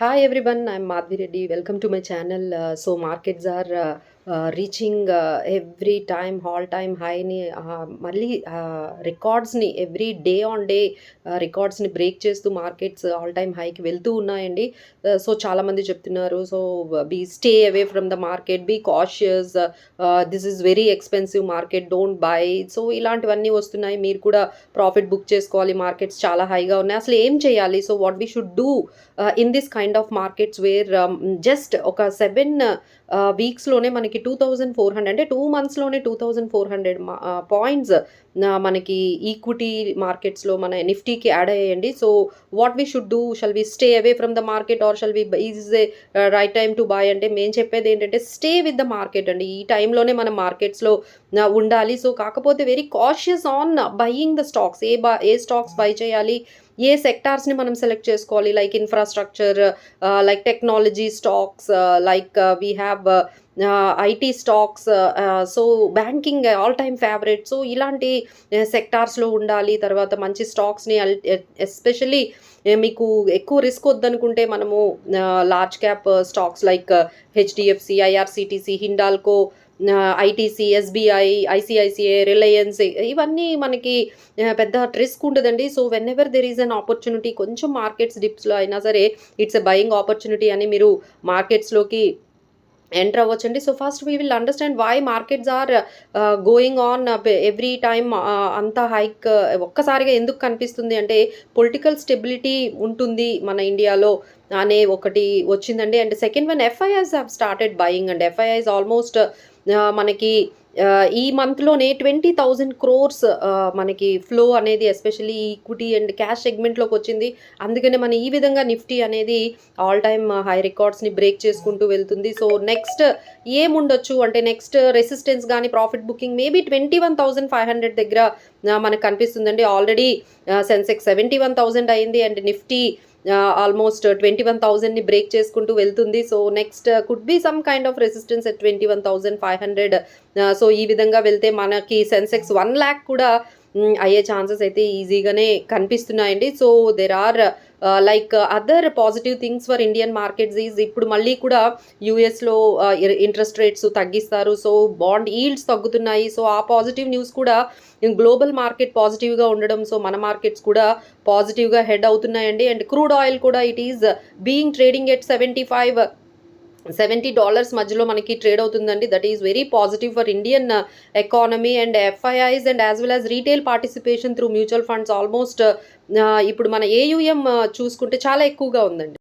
Hi everyone, I'm Madhvi Reddy. Welcome to my channel. Uh, so markets are uh, reaching every time all time హైని మళ్ళీ రికార్డ్స్ని every day on day రికార్డ్స్ని break చేస్తూ markets all time హైకి వెళ్తూ ఉన్నాయండి. So చాలామంది చెప్తున్నారు so be stay away from the market be cautious this is very expensive market don't buy so ఇలాంటివన్నీ వస్తున్నాయి మీరు కూడా ప్రాఫిట్ బుక్ చేసుకోవాలి మార్కెట్స్ చాలా హైగా ఉన్నాయి. అసలు ఏం చేయాలి? So what we should do in this kind of markets where just ఒక సెవెన్ వీక్స్లోనే మనకి టూ థౌజండ్ ఫోర్ హండ్రెడ్ అంటే two మంత్స్లోనే two thousand four hundred points మనకి ఈక్విటీ మార్కెట్స్లో మన నిఫ్టీకి యాడ్ అయ్యండి. So what we should do shall we stay away from the market or shall we is a right time to buy అంటే మేము చెప్పేది ఏంటంటే స్టే విత్ ద మార్కెట్ అండి. ఈ టైంలోనే మనం మార్కెట్స్లో ఉండాలి. సో కాకపోతే very cautious on buying the stocks a బా ఏ స్టాక్స్ బై చేయాలి? ఏ సెక్టార్స్ని మనం సెలెక్ట్ చేసుకోవాలి? Like infrastructure like technology stocks like we have IT stocks so banking all time favourite. So ఇలాంటి సెక్టార్స్లో ఉండాలి. తర్వాత మంచి స్టాక్స్ని ఎస్పెషల్లీ మీకు ఎక్కువ రిస్క్ వద్దనుకుంటే మనము large cap stocks like HDFC IRCTC Hindalco ITC SBI ICICI Reliance ఇవన్నీ మనకి పెద్ద రిస్క్ ఉండదండి so whenever there is an opportunity కొంచెం మార్కెట్స్ డిప్స్లో అయినా సరే ఇట్స్ ఎ బయింగ్ ఆపర్చునిటీ అని మీరు మార్కెట్స్లోకి enter అవ్వచ్చండి. So first we will understand why markets are going on every time అంత హైక్ ఒక్కసారిగా ఎందుకు కనిపిస్తుంది అంటే పొలిటికల్ స్టెబిలిటీ ఉంటుంది మన ఇండియాలో అనే ఒకటి వచ్చిందండి. And second one FIIs have started buying and FIIs almost మనకి ఈ మంత్లోనే ట్వంటీ థౌజండ్ క్రోర్స్ మనకి ఫ్లో అనేది ఎస్పెషల్లీ ఈక్విటీ అండ్ క్యాష్ సెగ్మెంట్లోకి వచ్చింది. అందుకనే మన ఈ విధంగా నిఫ్టీ అనేది ఆల్ టైమ్ హై రికార్డ్స్ని బ్రేక్ చేసుకుంటూ వెళ్తుంది. సో నెక్స్ట్ ఏముండొచ్చు? అంటే నెక్స్ట్ రెసిస్టెన్స్ కానీ profit booking maybe twenty one thousand five hundred దగ్గర మనకు కనిపిస్తుందండి. Already Sensex seventy one thousand అయింది and Nifty almost twenty one థౌజండ్ని break చేసుకుంటూ వెళ్తుంది. So next could be some kind of resistance at twenty one thousand five hundred so ఈ విధంగా వెళ్తే మనకి సెన్సెక్స్ వన్ ల్యాక్ కూడా అయ్యే ఛాన్సెస్ అయితే ఈజీగానే కనిపిస్తున్నాయండి. So there are like other positive things for Indian markets is ఇప్పుడు మళ్ళీ కూడా యూఎస్లో ఇంట్రెస్ట్ రేట్స్ తగ్గిస్తారు. సో బాండ్ ఈల్డ్స్ తగ్గుతున్నాయి. సో ఆ పాజిటివ్ న్యూస్ కూడా గ్లోబల్ మార్కెట్ పాజిటివ్గా ఉండడం. సో మన మార్కెట్స్ కూడా పాజిటివ్గా హెడ్ అవుతున్నాయండి. అండ్ క్రూడ్ ఆయిల్ కూడా it is being trading at seventy five seventy dollars మధ్యలో మనకి ట్రేడ్ అవుతుందండి. That is very positive for Indian economy and FIIs and as well as retail participation through mutual funds almost ఇప్పుడు మన AUM uh, చూసుకుంటే చాలా ఎక్కువగా ఉందండి.